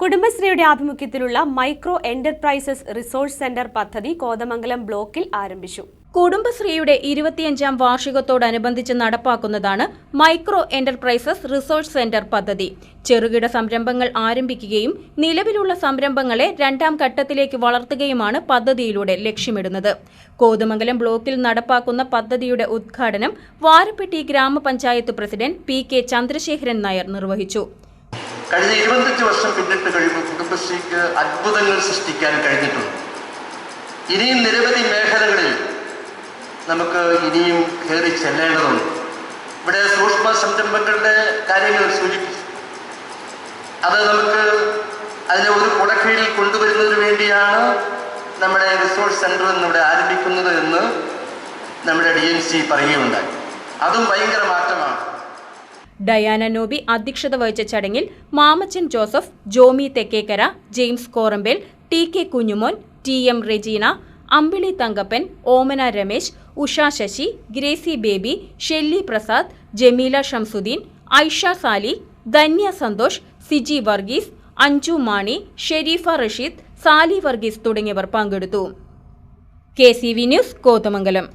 കുടുംബശ്രീയുടെ ആഭിമുഖ്യത്തിലുള്ള micro enterprises resource centre പദ്ധതി കോതമംഗലം ബ്ലോക്കിൽ ആരംഭിച്ചു. കുടുംബശ്രീയുടെ ഇരുപത്തിയഞ്ചാം വാർഷികത്തോടനുബന്ധിച്ച് നടപ്പാക്കുന്നതാണ് മൈക്രോ എന്റർപ്രൈസസ് റിസോഴ്സ് സെന്റർ പദ്ധതി. ചെറുകിട സംരംഭങ്ങൾ ആരംഭിക്കുകയും നിലവിലുള്ള സംരംഭങ്ങളെ രണ്ടാം ഘട്ടത്തിലേക്ക് വളർത്തുകയുമാണ് പദ്ധതിയിലൂടെ ലക്ഷ്യമിടുന്നത്. കോതമംഗലം ബ്ലോക്കിൽ നടപ്പാക്കുന്ന പദ്ധതിയുടെ ഉദ്ഘാടനം വാരപ്പെട്ടി ഗ്രാമപഞ്ചായത്ത് president P K Chandrasekharan Nair നിർവഹിച്ചു. കഴിഞ്ഞ ഇരുപത്തഞ്ച് വർഷം പിന്നിട്ട് കഴിയുമ്പോൾ കുടുംബശ്രീക്ക് അത്ഭുതങ്ങൾ സൃഷ്ടിക്കാൻ കഴിഞ്ഞിട്ടുണ്ട്. ഇനിയും നിരവധി മേഖലകളിൽ നമുക്ക് ഇനിയും കയറി ചെല്ലേണ്ടതുണ്ട്. ഇവിടെ സൂക്ഷ്മ സംരംഭങ്ങളുടെ കാര്യങ്ങൾ സൂചിപ്പിച്ചു. അത് നമുക്ക് അതിനെ ഒരു കുടക്കീഴിൽ കൊണ്ടുവരുന്നതിന് വേണ്ടിയാണ് നമ്മുടെ റിസോഴ്സ് സെന്റർ ഇവിടെ ആരംഭിക്കുന്നത് എന്ന് നമ്മുടെ ഡി എൻ സി പറയുകയുണ്ടായി. അതും ഭയങ്കര മാറ്റമാണ്. ഡയാന നോബി അധ്യക്ഷത വഹിച്ച ചടങ്ങിൽ Mamachan Joseph Jomy Thekkekara James Korambel T K Kunjumon T M Regina Ambili Thankappan Omana Ramesh Usha Sasi Gracy Baby Shelly Prasad Jameela Shamsuddin Aisha Sali Dhanya Santhosh Siji Varghese Anju Mani Shareefa Rasheed Sali Varghese തുടങ്ങിയവർ പങ്കെടുത്തു. K C V news Kothamangalam.